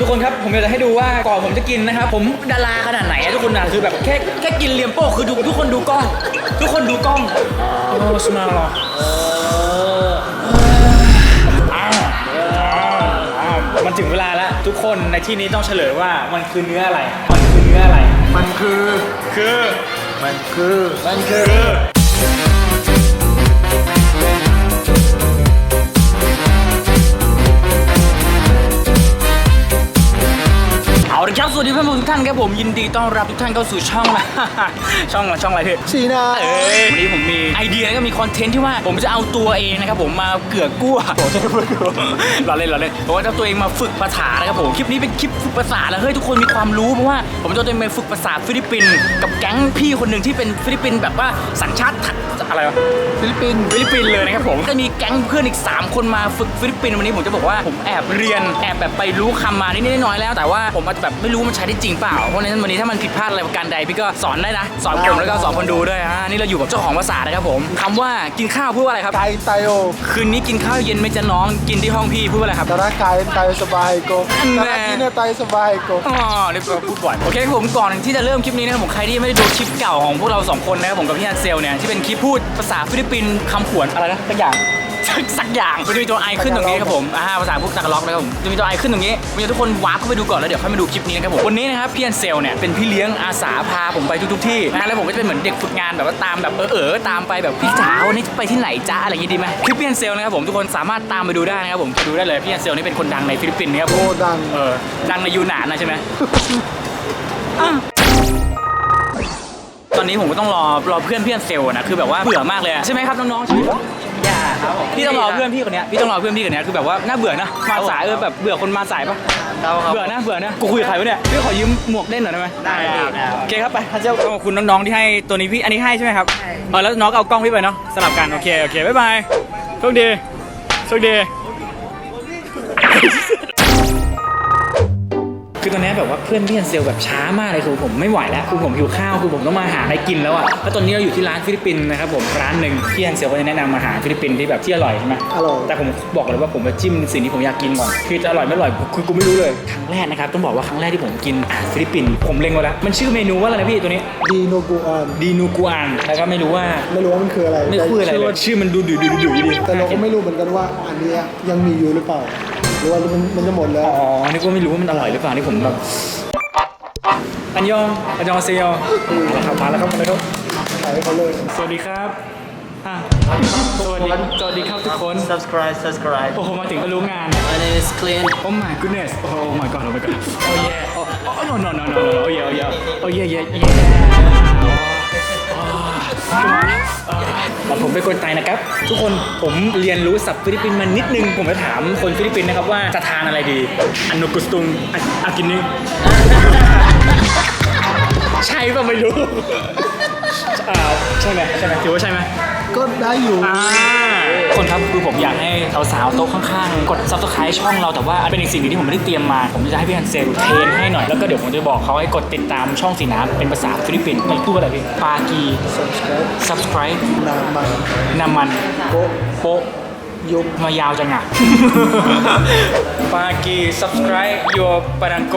ทุกคนครับ ผมอยากจะให้ดูว่าก่อนผมจะกินนะครับ ผมดาราขนาดไหนอะทุกคนนะคือแบบแค่แค่กินเลียมโป้คือดูทุกคนดูกล้อง ทุกคนดูกล้องโอ้สมาร์มันถึงเวลาแล้ว ทุกคนในที่นี้ต้องเฉลยว่ามันคือเนื้ออะไร มันคือเนื้ออะไร มันคือ คือ มันคือ มันคือ สวัสดีเพื่อนๆทุกท่านครับผมยินดีต้อนรับทุกท่านเข้าสู่ช่องละช่องละช่องอะไรพี่สีนาเอ้ยวันนี้ผมมีไอเดียแล้วก็มีคอนเทนต์ที่ว่าผมจะเอาตัวเองนะครับผมมาเกือกกลัวผมจะเกือกกลัวเราเล่นเราเล่นผมว่าจะเอาตัวเองมาฝึกภาษานะครับผมคลิปนี้เป็นคลิปฝึกภาษาแล้วเฮ้ยทุกคนมีความรู้เพราะว่าผมจะเอาตัวเองไปฝึกภาษาฟิลิปปินส์กับแก๊งพี่คนหนึ่งที่เป็นฟิลิปปินส์แบบว่าสัญชาติอะไรวะฟิลิปปินส์ฟิลิปปินส์เลยนะครับผมจะมีแก๊งเพื่อนอีก 3 คนมาฝึกฟิลิปปินส์วันนี้ผมจะบอกว่าผมแอบเรียนแอบแบบไปรู้คำมานิดๆน้อยๆแล้ว แต่ว่าผมอาจจะแบบไม่รู้มันใช้ได้จริงเปล่า เพราะฉะนั้นวันนี้ถ้ามันผิดพลาดอะไรประการใดพี่ก็สอนได้นะ สอนผมแล้วก็สอนคนดูด้วยอ่านี่เราอยู่กับเจ้าของภาษานะครับผมคำว่ากินข้าวพูดว่าอะไรครับไตไตโอคืนนี้กินข้าวเย็นไหม่จะน้องกินที่ห้องพี่พูดว่าอะไรครับ ตระกายไตสบายโกอันตแน่ระกินไตสบายโก อ๋อเดี๋ยวพูดบ่อยโอเคครับผมก่อนที่จะเริ่มคลิปนี้นะครับผมใครที่ไม่ได้ดูคลิปเก่าของพวกเราสองคนนะครับผมกับพี่ฮันเซลเนี่ยที่เป็นคลิปพูดภาษาฟิลิปปินส์คำขวนอะไรนะสักอย่าง สักอย่างมันจะมีตัวไอขึ้นตรงนี้ครับผมอ่าภาษาพวกตากล็อกนะครับผมจะมีตัวไอขึ้นตรงนี้ผมอยากให้ทุกคนวาร์ปเข้าไปดูก่อนแล้วเดี๋ยวค่อยมาดูคลิปนี้นะครับผมวันนี้นะครับพี่ฮันเซลเนี่ยเป็นพี่เลี้ยงอาสาพาผมไปทุกๆที่นะแล้วผมก็จะเป็นเหมือนเด็กฝึกงานแบบว่าตามแบบเออเออๆตามไปแบบพี่จ๋าวันนี้ไปที่ไหนจ้าอะไรอย่างงี้ดีไหมคลิปพี่ฮันเซลนะครับผมทุกคนสามารถตามไปดูได้นะครับผมไปดูได้เลยพี่ฮันเซลนี่เป็นคนดังในฟิลิปปินส์นะครับผมโอ้ดังเออดังในยูนานนะใช่ไหมอะตอนนี้ผมก็ต้องรอรอเพื่อนเพื่อนเซลล์นะคือแบบว่าเบื่อมากเลยอะใช่ไหมครับน้องๆใช่ไหม อย่าครับพี่ต้องรอเพื่อนพี่คนเนี้ยพี่ต้องรอเพื่อนพี่คนเนี้ยคือแบบว่าน่าเบื่อนะมาสายเออแบบเบื่อคนมาสายปะเบื่อนะเบื่อนะกูคุยกับใครวะเนี่ยพี่ขอยืมหมวกเล่นหน่อยได้ไหมได้ได้โอเคครับไปพระเจ้าขอบคุณน้องๆที่ให้ตัวนี้พี่อันนี้ให้ใช่ไหมครับเออแล้วน้องก็เอากล้องพี่ไปเนาะสลับกันโอเคโอเคบ๊ายบายโชคดีโชคดี คือตอนนี้แบบว่าเพื่อนพี่ฮันเซลแบบช้ามากเลยคือผมไม่ไหวแล้วคือผมหิวข้าวคือผมต้องมาหาอะไรกินแล้วอะแล้วตอนนี้เราอยู่ที่ร้านฟิลิปปินส์นะครับผมร้านหนึ่งพี่ฮันเซลก็จะแนะนำอาหารฟิลิปปินส์ที่แบบที่อร่อยใช่ไหมอร่อยแต่ผมบอกเลยว่าผมจะจิ้มสิ่งที่ผมอยากกินก่อนคือจะอร่อยไม่อร่อยคือกูไม่รู้เลยครั้งแรกนะครับต้องบอกว่าครั้งแรกที่ผมกินอาหารฟิลิปปินส์ผมเล็งไว้แล้วมันชื่อเมนูว่าอะไรนะพี่ตัวนี้ดีโนกุออนดีนูกูอันแล้วก็ไม่รู้ว่าไม่รู้ว่ามันคืออะไรไม่คืออะไรเลยชื่อมันดูดูดูดูดีแต่เราก็ไม่รู้เหมือนกันว่าอันเนี้ยยังมีอยู่หรือเปล่าห รือว่ามันมันจะหมดแล้ว อ๋อนึกว่าไม่รู้ว่ามันอร่อยหรือเปล่านี่ผมแบบอันยองอันยองเซโยมาแล้วครับมาแล้วครับมาแล้วครับขายให้เขาเลยสวัสดีครับอะสวัสดีสวัสดีครับทุกคน subscribe subscribe โอ้โหมาถึงก็รู้งาน my name is Clint Oh my goodness โอ้ my god Oh my god Oh yeah Oh oh no no no no no Oh yeah Oh yeah Oh yeah yeah yeah แต่ ผมเป็นคนไทยนะครับ ทุกคนผมเรียนรู้ศัพท์ฟิลิปปินส์มานิดนึง ผมจะถามคนฟิลิปปินส์นะครับว่าจะทานอะไรดีอันนุกุสตุงอากินนี่ใช่ป่ะไม่รู้อ่าใช่ไหมใช่ไหมถือว่าใช่ไหมก็ได้อยู่ คนครับคือผมอยากให้สาวๆโต๊ะข้างๆ กด subscribe ช่องเราแต่ว่าเป็นอีกสิ่งหนึ่งที่ผมไม่ได้เตรียมมา ผมจะให้พี่ฮันเซลเทรนให้หน่อยแล้วก็เดี๋ยวผมจะบอกเขาให้กดติดตามช่องสีน้ำเป็นภาษาฟิลิปปินส์มันพูดว่าอะไรพี่ปากี subscribe subscribe นามันนามันโกโปะยุบมายาวจังอะ ปากี subscribe your ปานังโก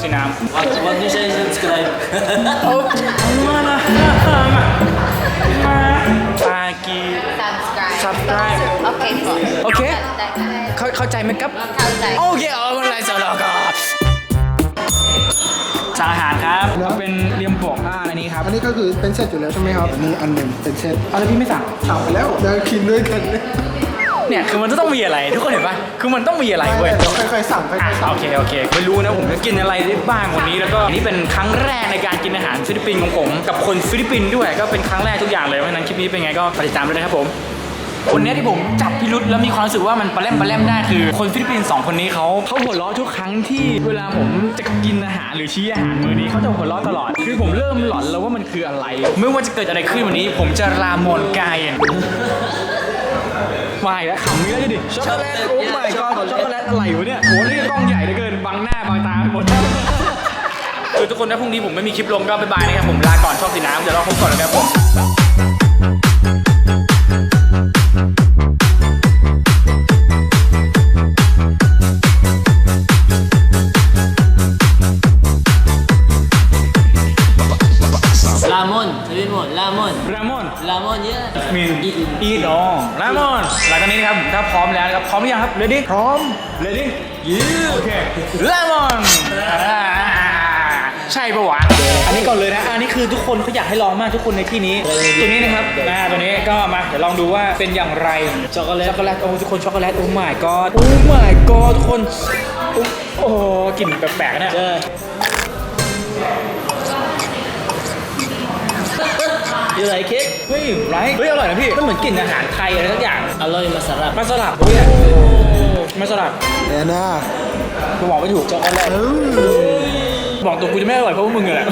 สีน้ำ what what do you say subscribe โอ้มาละมาปากี subscribe subscribe โอเคก่อนโอเค ได้ค่ะเข้าเข้าใจไหมครับ เข้าใจ โอเคเอามาเลยสำหรับก็สั่งอาหารครับเอาเป็นเรียมปกอ่าอันนี้ครับอันนี้ก็คือเป็นเซตอยู่แล้วใช่ไหมครับ อันนี้อันหนึ่งเป็นเซตเอาแล้วพี่ไม่สั่งสั่งไปแล้วเดี๋ยวกินด้วยกันเลยเนี่ยคือมันต้องมีอะไร ทุกคนเห็นปะคือมันต้องมีอะไรเว้ย เดี๋ยวค่อยๆสั่งค่อะอยๆสั่ง โอเคโอเคไม่รู้นะผมจะกินอะไรได้บ้างวันนี้แล้วก็อันนี้เป็นครั้งแรกในการกินอาหารฟิลิปปินส์ของผมกับคนฟิลิปปินส์ด้วยก็เป็นครั้งแรกทุกอย่างเลยเพราะฉะนั้นคลิปนี้เป็นไงก็ฝากติดตามด้วยนะครับผม วันนี้ที่ผมจับพิรุษแล้วมีความรู้สึกว่ามันปลาแรมปลาแรมได้คือ คนฟิลิปปินส์สองคนนี้เขาเขาหัวเราะทุกครั้งที่เวลาผมจะกินอาหารหรือชี้อาหารมื้อนี้เขาจะหัวเราะตลอด คือผมเริ่มหลอนแล้วว่ามันคืออะไร ไม่ว่าจะเกิดอะไรขึ้นวันนี้ ผมจะรามอนกายนวายแล้วขำนี้แล้วดิช็อกโกแลตโอ้ my god ช็อกโกแลตอะไรวะเนี่ยโหนี่กล้องใหญ่เหลือเกินบังหน้าบังตาไปหมดคือทุกคนถ้าพรุ่งนี้ผมไม่มีคลิปลงก็บ๊ายบายนะครับผมลาก่อนชอบสีน้ำเดี๋ยวเราพบก่อนนะครับผม พร้อมหรือยังครับ ready พร้อม ready ยืดโอเค lemon อ่าใช่ปะวะอันนี้ก่อนเลยนะอันนี้คือทุกคนเขาอยากให้ลองมากทุกคนในที่นี้ ตัวนี้นะครับอ่าตัวนี้ก็มาเดี๋ยวลองดูว่าเป็นอย่างไรช็อกโกแลตช็อกโกแลตโอ้ทุกคนช็อกโกแลตโอ้ my god โอ้ my god ทุกคนโอ้โอ้กลิ่นแปลกๆนะ You like it? เฮ้ยไรเฮ้ยอร่อยนะพี่มันเหมือนกลิ่นอาหารไทยอะไรสักอย่าง Aloy masarap. มาสลับเฮ้ยมาสลับแน่น่ากูบอกไม่ถูกช็อกโกแลตเออบอกตัวกูจะไม่อร่อยเพราะว่ามึงไงแหละ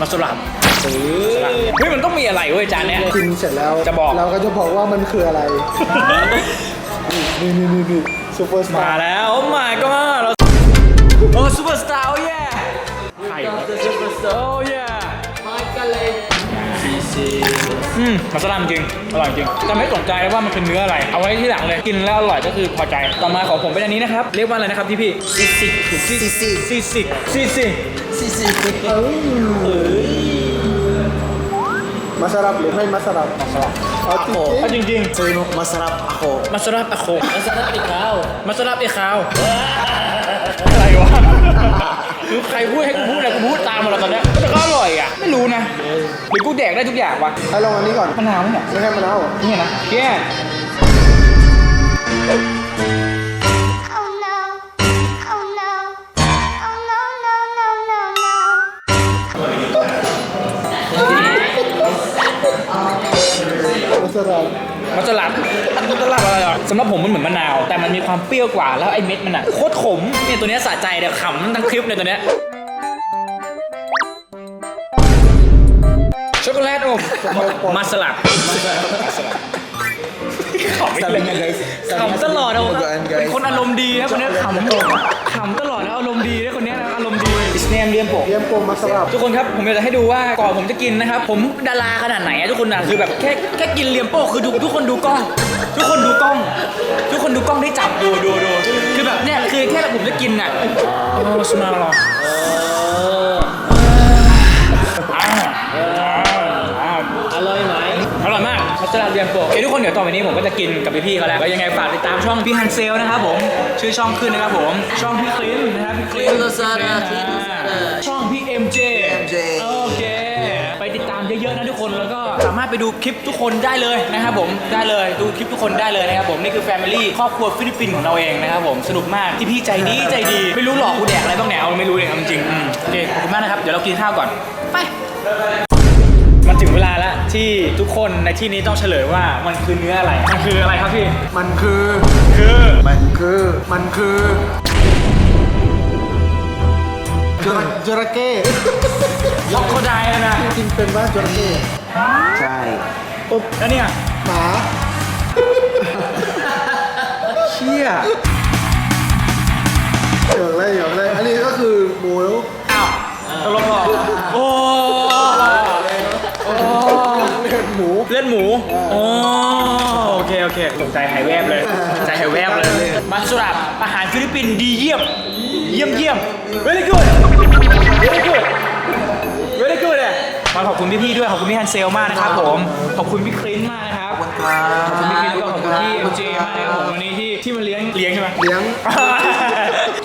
มาสลับสลับเฮ้ยมันต้องมีอะไรเว้ยจานเนี้ยกินเสร็จแล้วจะบอกเราก็จะบอกว่ามันคืออะไรนี่นี่นี่นี่ซูเปอร์สตามาร์แล้วโอ้ my god เราโอ้ซูเปอร์สตาร์โอ้ยไข่โอ้ย อืมมัสลามจริง อร่อยจริงจะไม่สนใจว่ามันเป็นเนื้ออะไร เอาไว้ที่หลังเลย กินแล้วอร่อยก็คือพอใจ ต่อมาของผมเป็นอันนี้นะครับ เรียกว่าอะไรนะครับพี่พี่ซีซิกซีซิกซีซิกซีซิกซีซิกเอ้ยมัสรับหรือไม่มัสรับมัสรับเอาจริงจริงจริงมัสรับอะโคมัสรับอะโคมัสรับอีกคราวมัสรับอีกคราวอะไรวะ คือใครพูดให้กูพูดอะไรกูพูดตามหมดแล้วตอนเนี้ยแต่ก็อร่อยอะ ไม่รู้นะหรือกูแดกได้ทุกอย่างวะๆให้ลองอันนี้ก่อน มะนาวเนี่ยไม่ให้มะนาวเหรอนี่นะแย่ Oh no. Oh no. Oh no, no, no, no, no. มาสลับมันสลับมันสลับอะไรอะสำหรับผมมันเหมือนมะนาว แต่มันมีความเปรี้ยวกว่าแล้วไอ้เม็ด ตัวเนี้ยสะใจเดี๋ยวขำทั้งคลิปเลยตัวเนี้ยช็อกโกแลตอบมาสลับ ขำอีกเลยขำตลอดเอาเป็นคนอารมณ์ดีนะคนเนี้ยขำขำตลอดแล้วอารมณ์ดีนะคนเนี้ย นมเรียมโปะเยี่ยมโกมมาสลับทุกคนครับผมอยากจะให้ดูว่าก่อนผมจะกินนะครับ ผมดาราขนาดไหนอะทุกคนอะคือแบบแค่แค่กินเลียมโป้คือดูทุกคนดูกล้อง ทุกคนดูกล้อง ทุกคนดูกล้องได้จับดูดูดูคือแบบเนี่ยคือแค่ผมจะกินอะโอ้สมาร์ท ร่อยมากมัสลาเรียมโปะโอเคทุกคนเดี๋ยวต่อไปนี้ผมก็จะกินกับพี่ๆเขาแล้วแล้วยังไงฝากติดตามช่องพี่ฮันเซลนะครับผม ชื่อช่องขึ้นนะครับผม ช่องพี่คลินนะครับพี่คลิน Clean Lazada, Clean Lazada ช่องพี่ MJ MJ โอเค ไปติดตามเยอะๆนะทุกคนแล้วก็สามารถไปดูคลิปทุกคนได้เลยนะครับผมได้เลยดูคลิปทุกคนได้เลยนะครับผมนี่คือแฟมิลี่ครอบครัวฟิลิปปินส์ของเราเองนะครับผมสนุกมากที่พี่ใจดีใจดีไม่รู้หลอกกูแดกอะไรบ้างเนี่ยเอาไม่รู้เลยครับจริงๆอืมโอเคขอบคุณมากนะครับเดี๋ยวเรากินข้าวก่อนไปมันถึงเว ลาแล้วที่ทุกคนในที่นี้ต้องเฉลยว่ามันคือเนื้ออะไร มันคืออะไรครับพี่ มันคือ คือ มันคือ มันคือจระจระเข้ล็อกโคไดอะนะจริงๆเป็นว่าจระเข้ใช่ปุ๊บแล้วเนี่ยหมาเชี่ยเดี๋ยวเลยเดี๋ยวเลยอันนี้ก็คือ ปปินส์ดีเยี่ยม เยี่ยมเยี่ยม very good very good very good เลยมาขอบคุณพี่ๆด้วยขอบคุณพี่ฮันเซลมากนะครับผม ขอบคุณพี่คลินมากนะครับ ขอบคุณพี่คลินแล้วก็ขอบคุณพี่เอ็มเจมากนะครับผมวันนี้ที่ที่มาเลี้ยงเลี้ยงใช่ไหม เลี้ยงค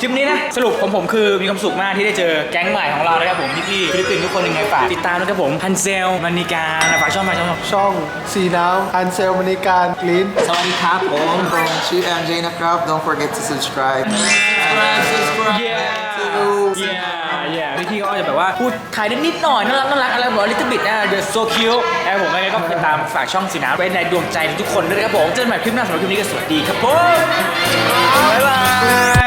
ลิปนี้นะ สรุปของผมคือมีความสุขมากที่ได้เจอแก๊งใหม่ของเรานะครับผมพี่ๆฟิลิปปินส์ทุกคนยังไงฝากติดตามด้วยครับผมฮันเซลมานิการฝากช่องฝากช่องช่องสีน้ำอันเซลมณีการกลินสวัสดีครับผม from Chu MJ Nakrab. Don't forget to subscribe. subscribe subscribe yeah yeah พี่ๆก็จะแบบว่าพูดไทยได้นิดหน่อยน่ารักน่ารักอะไรบอก little bit นะ the so cute นะครับผมยังไงก็ติดตามฝากช่องสีน้ำไว้ในดวงใจทุกคนด้วยนะครับผมเจอกันใหม่คลิปหน้าสำหรับคลิปนี้ก็สวัสดีครับผมบ๊ายบาย